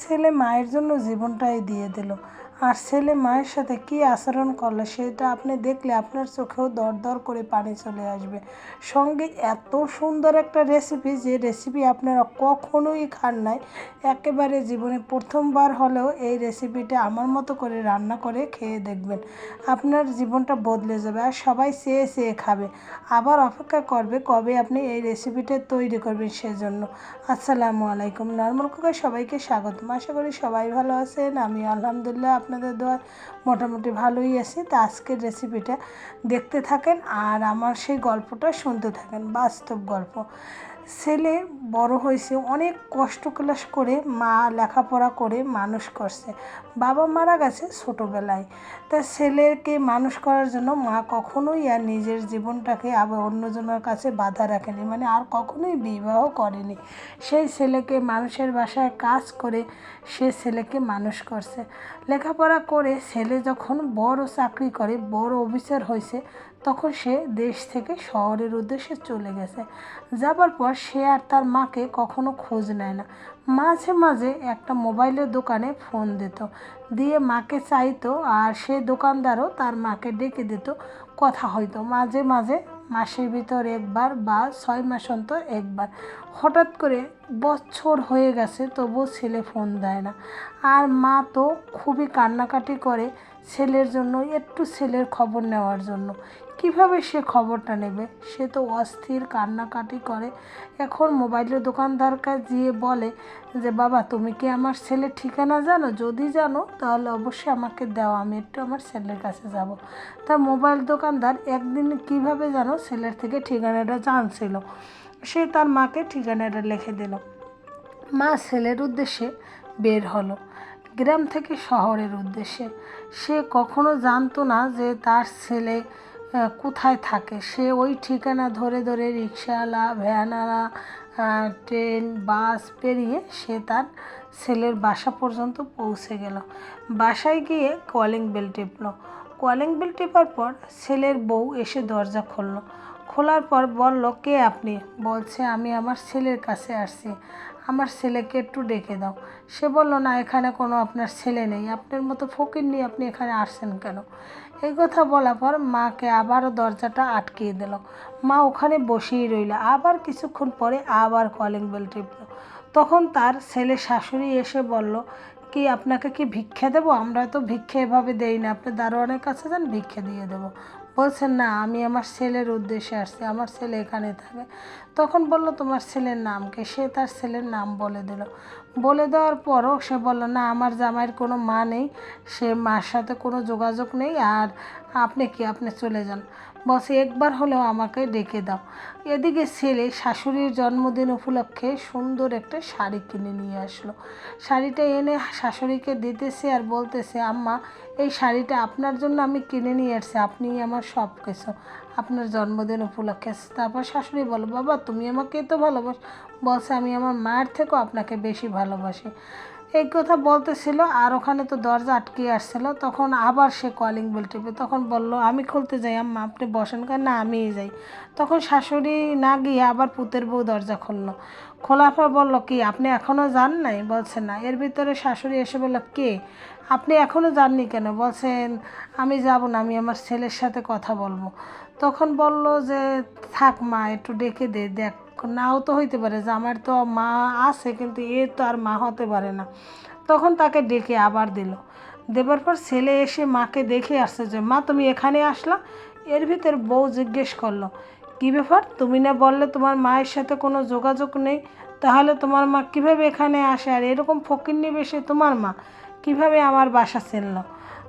ছেলে মায়ের জন্য জীবনটাই দিয়ে দিল। আর ছেলে মায়ের সাথে কী আচরণ করল সেটা আপনি দেখলে আপনার চোখেও দর দর করে পানি চলে আসবে। সঙ্গে এত সুন্দর একটা রেসিপি যে রেসিপি আপনারা কখনোই খান নাই। একেবারে জীবনে প্রথমবার হলেও এই রেসিপিটা আমার মতো করে রান্না করে খেয়ে দেখবেন। আপনার জীবনটা বদলে যাবে আর সবাই চেয়ে চেয়ে খাবে। আবার অপেক্ষা করবে কবে আপনি এই রেসিপিটা তৈরি করবেন সেজন্য। আসসালামু আলাইকুম, নর্মাল কুকে সবাইকে স্বাগতম। আশা করি সবাই ভালো আছেন। আমি আলহামদুলিল্লাহ আপনাদের দোয়া মোটামুটি ভালোই আছে। তা আজকের রেসিপিটা দেখতে থাকেন আর আমার সেই গল্পটা শুনতে থাকেন, বাস্তব গল্প। ছেলে বড় হয়েছে, অনেক কষ্ট ক্লাস করে মা লেখাপড়া করে মানুষ করছে। বাবা মারা গেছে ছোটোবেলায়। তা ছেলেকে মানুষ করার জন্য মা কখনোই আর নিজের জীবনটাকে আবার অন্যজনের কাছে বাধা রাখেনি মানে আর কখনোই বিবাহ করেনি। সেই ছেলেকে মানুষের বাসায় কাজ করে সে ছেলেকে মানুষ করছে। লেখাপড়া করে ছেলে যখন বড় চাকরি করে, বড় অফিসার হয়েছে তখন সে দেশ থেকে শহরের উদ্দেশ্যে চলে গেছে। যাবার পর সে আর তার মাকে কখনো খোঁজ নেয় না। মাঝে মাঝে একটা মোবাইলের দোকানে ফোন দিত। দিয়ে মাকে চাইতো আর সে দোকানদারও তার মাকে ডেকে দিত। কথা হয়তো মাঝে মাঝে মাসের ভিতর একবার বা ছয় মাস অন্তর একবার। হঠাৎ করে বছর হয়ে গেছে, তবুও ছেলে ফোন দেয় না। আর মা তো খুবই কান্নাকাটি করে ছেলের জন্য, একটু ছেলের খবর নেওয়ার জন্য। কীভাবে সে খবরটা নেবে? সে তো অস্থির কান্নাকাটি করে। এখন মোবাইলের দোকানদার কাছে গিয়ে বলে যে, বাবা, তুমি কি আমার ছেলের ঠিকানা জানো? যদি জানো, তাহলে অবশ্যই আমাকে দাও। আমি একটু আমার ছেলের কাছে যাব। তা মোবাইল দোকানদার একদিন কীভাবে জানো ছেলের থেকে ঠিকানাটা জানছিল। সে তার মাকে ঠিকানাটা লিখে দিল। মা ছেলের উদ্দেশ্যে বের হলো। গ্রাম থেকে শহরের উদ্দেশ্যে। সে কখনো জানতো না যে তার ছেলে কোথায় থাকে? সে ওই ঠিকানা ধরে ধরে রিক্সাওয়ালা, ভ্যানওয়ালা ট্রেন, বাস পেরিয়ে সে তার ছেলের বাসা পর্যন্ত পৌঁছে গেল। বাসায় গিয়ে কলিং বেল টিপলো। কলিং বেল টিপার পর ছেলের বউ এসে দরজা খুললো। খোলার পর বলল, কে আপনি? বলছে, আমি আমার ছেলের কাছে আসছি। আমার ছেলেকে একটু ডেকে দাও। সে বলল, না, এখানে কোনো আপনার ছেলে নেই। আপনার মতো ফকির নিয়ে আপনি এখানে আসছেন কেন? এই কথা বলার পর মাকে আবারও দরজাটা আটকিয়ে দিল। মা ওখানে বসেই রইল। আবার কিছুক্ষণ পরে আবার কলিং বেল টিপল। তখন তার ছেলে শাশুড়ি এসে বলল, কি আপনাকে কি ভিক্ষা দেবো? আমরা তো ভিক্ষা এভাবে দেই না। আপনি দারোয়ানের কাছে যান, ভিক্ষা দিয়ে দেবো। বলছেন, না, আমি আমার ছেলের উদ্দেশ্যে আসছি, আমার ছেলে এখানে থাকে। তখন বলল, তোমার ছেলের নামকে সে তার ছেলের নাম বলে দিল। বলে দেওয়ার পরও সে বলল, না, আমার জামাইয়ের কোনো মা নেই, সে মার সাথে কোনো যোগাযোগ নেই, আর আপনি কি, আপনি চলে যান। বসে, একবার হলেও আমাকে ডেকে দাও। এদিকে ছেলে শাশুড়ির জন্মদিন উপলক্ষে সুন্দর একটা শাড়ি কিনে নিয়ে আসলো। শাড়িটা এনে শাশুড়িকে দিতেছে আর বলতেছে, আম্মা, এই শাড়িটা আপনার জন্য আমি কিনে নিয়ে আসছি আপনি আমার সব কিছু আপনার জন্মদিন উপলক্ষে। তারপর শাশুড়ি বলো বাবা, তুমি আমাকে তো ভালোবাস বলছে, আমি আমার মায়ের থেকেও আপনাকে বেশি ভালোবাসি। এই কথা বলতেছিল আর ওখানে তো দরজা আটকে আসছিল। তখন আবার সে কলিং বেল টিপে, তখন বলল, আমি খুলতে যাই আম্মা, আপনি বসেন। কেন না, আমিই যাই। তখন শাশুড়ি না গিয়ে আবার পুতের বউ দরজা খুললো। খোলার পর বলল, কি, আপনি এখনও যান নাই? বলছে, না। এর ভিতরে শাশুড়ি এসে বলল, কে? আপনি এখনও যাননি কেন? বলছেন, আমি যাব না, আমি আমার ছেলের সাথে কথা বলব। তখন বলল যে, থাক মা, একটু ডেকে দে, দেখ। নাও তো হইতে পারে যে আমার তো মা আছে, কিন্তু এ তো আর মা হতে পারে না। তখন তাকে ডেকে আবার দিল। দেবার পর ছেলে এসে মাকে দেখে আসছে যে, মা, তুমি এখানে আসলা? এর ভিতর বউ জিজ্ঞেস করল, কী ব্যাপার? তুমি না বললে তোমার মায়ের সাথে কোনো যোগাযোগ নেই? তাহলে তোমার মা কীভাবে এখানে আসে? আর এরকম ফকির নিবে সে তোমার মা? কীভাবে আমার বাসা চিনলো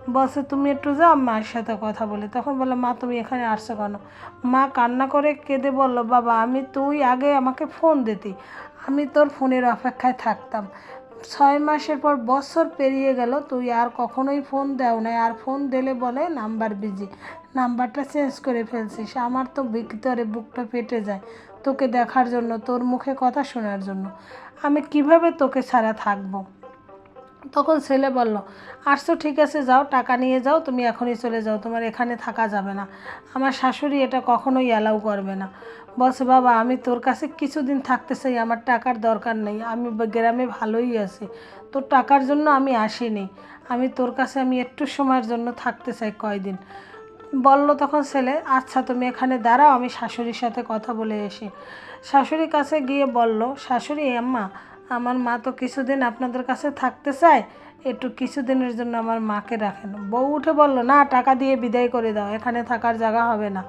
বলছে তুমি একটু যাও মায়ের সাথে কথা বলে। তখন বলল, মা, তুমি এখানে আসছো কেন? মা কান্না করে কেঁদে বলল, বাবা, আমি তুই আগে আমাকে ফোন দিতি। আমি তোর ফোনের অপেক্ষায় থাকতাম। ছয় মাসের পর বছর পেরিয়ে গেল, তুই আর কখনোই ফোন দেও না আর ফোন দিলে বলে, নাম্বার বিজি নাম্বারটা চেঞ্জ করে ফেলছিস। আমার তো ভিতরে বুকটা ফেটে যায় তোকে দেখার জন্য, তোর মুখে কথা শোনার জন্য। আমি কীভাবে তোকে ছাড়া থাকব? তখন ছেলে বলল, আসছো, ঠিক আছে, যাও, টাকা নিয়ে যাও, তুমি এখনই চলে যাও, তোমার এখানে থাকা যাবে না। আমার শাশুড়ি এটা কখনোই অ্যালাউ করবে না। বলছে, বাবা, আমি তোর কাছে কিছুদিন থাকতে চাই, আমার টাকার দরকার নেই, আমি গ্রামে ভালোই আছি, তোর টাকার জন্য আমি আসিনি, আমি তোর কাছে আমি একটু সময়ের জন্য থাকতে চাই কয়দিন। বলল তখন ছেলে আচ্ছা তুমি এখানে দাঁড়াও, আমি শাশুড়ির সাথে কথা বলে এসি শাশুড়ির কাছে গিয়ে বলল, শাশুড়ি, আম্মা আমার মা তো কিছুদিন আপনাদের কাছে থাকতে চায়, একটু কিছুদিনের জন্য আমার মাকে রাখেন। বউ উঠে বলল, না, টাকা দিয়ে বিদায় করে দাও, এখানে থাকার জায়গা হবে না।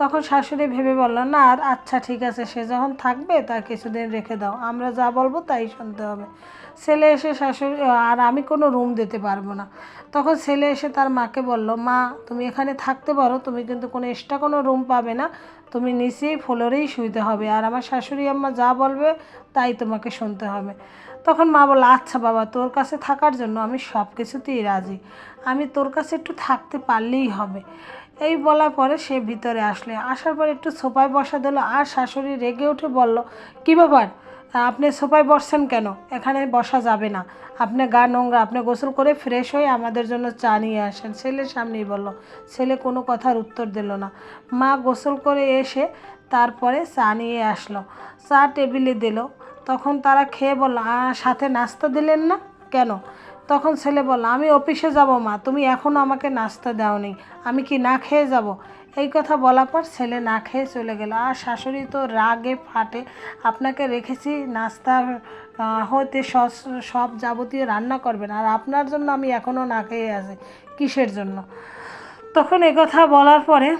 তখন শাশুড়ি ভেবে বলল, না, আর আচ্ছা ঠিক আছে, সে যখন থাকবে তা কিছুদিন রেখে দাও, আমরা যা বলব তাই শুনতে হবে। ছেলে এসে শাশুড়ি, আর আমি কোনো রুম দিতে পারব না। তখন ছেলে এসে তার মাকে বলল, মা, তুমি এখানে থাকতে পারো, তুমি কিন্তু কোনো এক্সট্রা কোনো রুম পাবে না। তুমি নিচেই ফ্লোরেই শুইতে হবে। আর আমার শাশুড়ি আম্মা যা বলবে, তাই তোমাকে শুনতে হবে। তখন মা বলল আচ্ছা বাবা, তোর কাছে থাকার জন্য আমি সব কিছুতেই রাজি। আমি তোর কাছে একটু থাকতে পারলেই হবে। এই বলার পরে সে ভিতরে আসলে। আসার পর একটু সোফায় বসা দিল, আর শাশুড়ি রেগে উঠে বলল, কী ব্যাপার? আপনি সোফায় বসছেন কেন? এখানে বসা যাবে না। আপনি গা নোংরা আপনি গোসল করে ফ্রেশ হয়ে আমাদের জন্য চা নিয়ে আসেন। ছেলের সামনেই বলল। ছেলে কোনো কথার উত্তর দিল না। মা গোসল করে এসে তারপরে চা নিয়ে আসলো। চা টেবিলে দিল। তখন তারা খেয়ে বলল "আ, সাথে নাস্তা দিলেন না? কেন? তখন ছেলে বলল আমি অফিসে যাব মা। তুমি এখনও আমাকে নাস্তা দাওনি। আমি কি না খেয়ে যাব? এই কথা বলার পর ছেলে না খেয়ে চলে গেল। আর শাশুড়ি তো রাগে ফাটে। আপনাকে রেখেছি, নাস্তা হতে সব যাবতীয় রান্না করবেন। আর আপনার জন্য আমি এখনও না খেয়ে আছি। কিসের জন্য? তখন এ কথা বলার পরে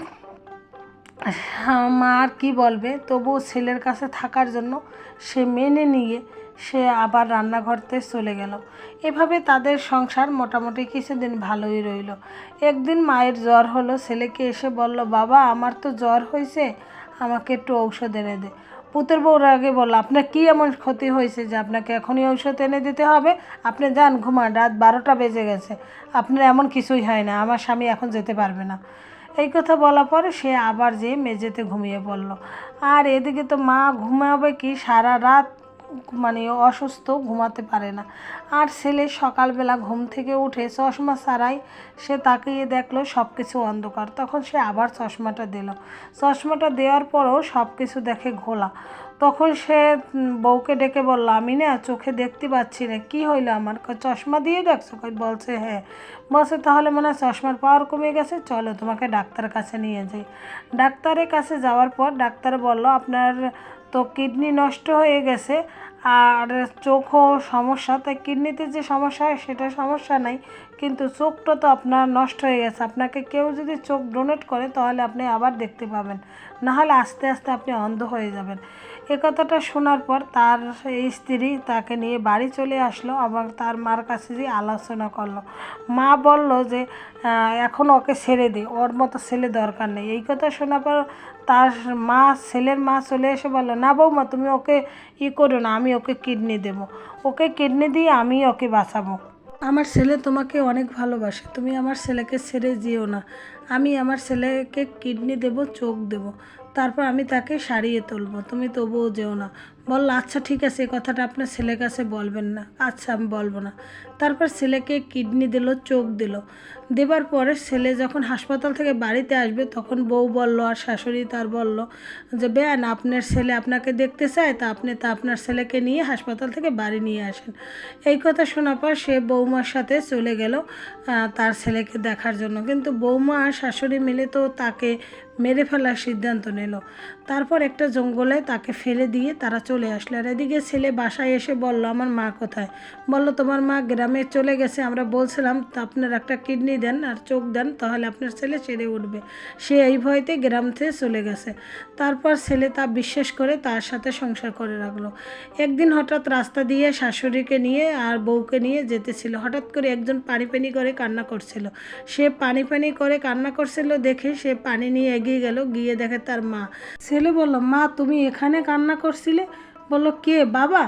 মা আর কী বলবে? তবুও ছেলের কাছে থাকার জন্য সে মেনে নিয়ে সে আবার রান্নাঘরতে চলে গেল। এভাবে তাদের সংসার মোটামুটি কিছুদিন ভালোই রইল। একদিন মায়ের জ্বর হলো, ছেলেকে এসে বলল, বাবা, আমার তো জ্বর হয়েছে, আমাকে একটু ঔষধ এনে দে। পুতের বউর আগে বলল, আপনার কী এমন ক্ষতি হয়েছে যে আপনাকে এখনই ঔষধ এনে দিতে হবে? আপনি যান, ঘুমান, রাত বারোটা বেজে গেছে। আপনার এমন কিছুই হয় না, আমার স্বামী এখন যেতে পারবে না। এই কথা বলার পরে সে আবার যেয়ে মেঝেতে ঘুমিয়ে পড়ল। আর এদিকে তো মা ঘুমাবে কি, সারা রাত মানে অসুস্থ, ঘুমাতে পারে না। আর ছেলে সকালবেলা ঘুম থেকে উঠে চশমা ছাড়াই সে তাকিয়ে দেখল সব কিছু অন্ধকার। তখন সে আবার চশমাটা দিল। চশমাটা দেওয়ার পরও সব কিছু দেখে ঘোলা। তখন সে বউকে ডেকে বলল আমি না চোখে দেখতে পাচ্ছি না। কী হইল আমার? চশমা দিয়ে দেখছ? কই বলছে হ্যাঁ। বলছে, তাহলে মনে হয় চশমার পাওয়ার কমে গেছে। চলো তোমাকে ডাক্তারের কাছে নিয়ে যাই। ডাক্তারের কাছে যাওয়ার পর ডাক্তার বলল, আপনার তো কিডনি নষ্ট হয়ে গেছে আর চোখও সমস্যা। তাই কিডনিতে যে সমস্যা হয় সেটা সমস্যা নাই, কিন্তু চোখটা তো আপনার নষ্ট হয়ে গেছে। আপনাকে কেউ যদি চোখ ডোনেট করে তাহলে আপনি আবার দেখতে পাবেন, নাহলে আস্তে আস্তে আপনি অন্ধ হয়ে যাবেন। এ কথাটা শোনার পর তার স্ত্রী তাকে নিয়ে বাড়ি চলে আসলো আবার তার মার কাছে যে আলোচনা করল। মা বলল যে এখন ওকে ছেড়ে দে ওর মতো ছেলে দরকার নেই। এই কথা শোনার পর তার মা, ছেলের মা চলে এসে বলল, না বৌমা, তুমি ওকে ই করো না, আমি ওকে কিডনি দেব। ওকে কিডনি দিয়ে আমি ওকে বাঁচাবো। আমার ছেলে তোমাকে অনেক ভালোবাসে। তুমি আমার ছেলেকে ছেড়ে যেও না। আমি আমার ছেলেকে কিডনি দেব, চোখ দেব। তারপর আমি তাকে সারিয়ে তুলবো। তুমি তবুও যেও না। বলল আচ্ছা ঠিক আছে, এই কথাটা আপনার ছেলের কাছে বলবেন না। আচ্ছা আমি বলব না। তারপর ছেলেকে কিডনি দিল, চোখ দিল। দেবার পরে ছেলে যখন হাসপাতাল থেকে বাড়িতে আসবে, তখন বউ বলল আর শাশুড়ি তার বলল যে, ব্যান, আপনার ছেলে আপনাকে দেখতে চায়, তা আপনি, তা আপনার ছেলেকে নিয়ে হাসপাতাল থেকে বাড়ি নিয়ে আসেন। এই কথা শোনার পর সে বৌমার সাথে চলে গেল তার ছেলেকে দেখার জন্য। কিন্তু বৌমা আর শাশুড়ি মিলে তো তাকে মেরে ফেলার সিদ্ধান্ত নিল। তারপর একটা জঙ্গলে তাকে ফেলে দিয়ে তারা চলে আসলো। আর এদিকে ছেলে বাসায় এসে বলল, আমার মা কোথায়? বলল, তোমার মা গ্রামে চলে গেছে। আমরা বলছিলাম, তো আপনার একটা কিডনি দেন আর চোখ দেন, তাহলে আপনার ছেলে সেরে উঠবে। সে এই ভয়তে গ্রাম থেকে চলে গেছে। তারপর ছেলে তা বিশ্বাস করে তার সাথে সংসার করে রাখল। একদিন হঠাৎ রাস্তা দিয়ে শাশুড়িকে নিয়ে আর বউকে নিয়ে যেতেছিল। হঠাৎ করে একজন পানি পানি করে কান্না করছিল। সে পানি পানি করে কান্না করছিল দেখে সে পানি নিয়ে এগিয়ে গেল, গিয়ে দেখে তার মা। ছেলে বলল, মা, তুমি এখানে কান্না করছিলে? বলল, কে? বাবা?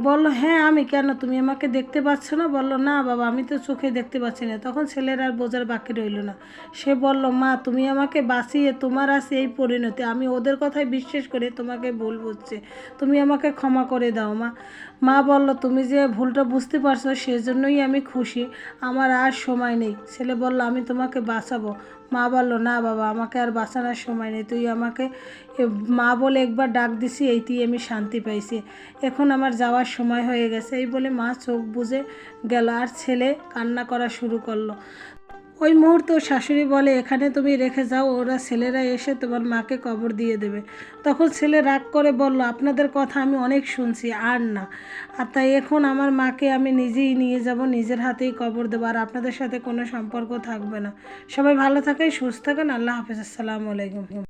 বলল হ্যাঁ আমি। কেন, তুমি আমাকে দেখতে পাচ্ছ না? বলল, না বাবা, আমি তো চোখে দেখতে পাচ্ছি না। তখন ছেলের আর বোঝার বাকি রইল না। সে বলল, মা, তুমি আমাকে বাঁচিয়ে তোমার আছে এই পরিণতি। আমি ওদের কথায় বিশ্বাস করে তোমাকে ভুল বুঝছে। তুমি আমাকে ক্ষমা করে দাও, মা। মা বলল, তুমি যে ভুলটা বুঝতে পারছ, সেজন্যই আমি খুশি। আমার আর সময় নেই। ছেলে বলল, আমি তোমাকে বাঁচাবো। মা বলল, না বাবা, আমাকে আর বাঁচানোর সময় নেই। তুই আমাকে মা বলে একবার ডাক দিছি, এইতেই আমি শান্তি পাইছি। এখন আমার যাওয়ার সময় হয়ে গেছে। এই বলে মা চোখ বুজে গেল আর ছেলে কান্না করা শুরু করল। ওই মুহূর্তে শাশুড়ি বলে, এখানে তুমি রেখে যাও, ওরা ছেলেরা এসে তোমার মাকে কবর দিয়ে দেবে। তখন ছেলে রাগ করে বলল, আপনাদের কথা আমি অনেক শুনছি, আর না। আর তাই এখন আমার মাকে আমি নিজেই নিয়ে যাব, নিজের হাতেই কবর দেবো, আর আপনাদের সাথে কোনো সম্পর্ক থাকবে না। সবাই ভালো থাকেন, সুস্থ থাকেন, আল্লাহ হাফিজ, আসসালামু আলাইকুম।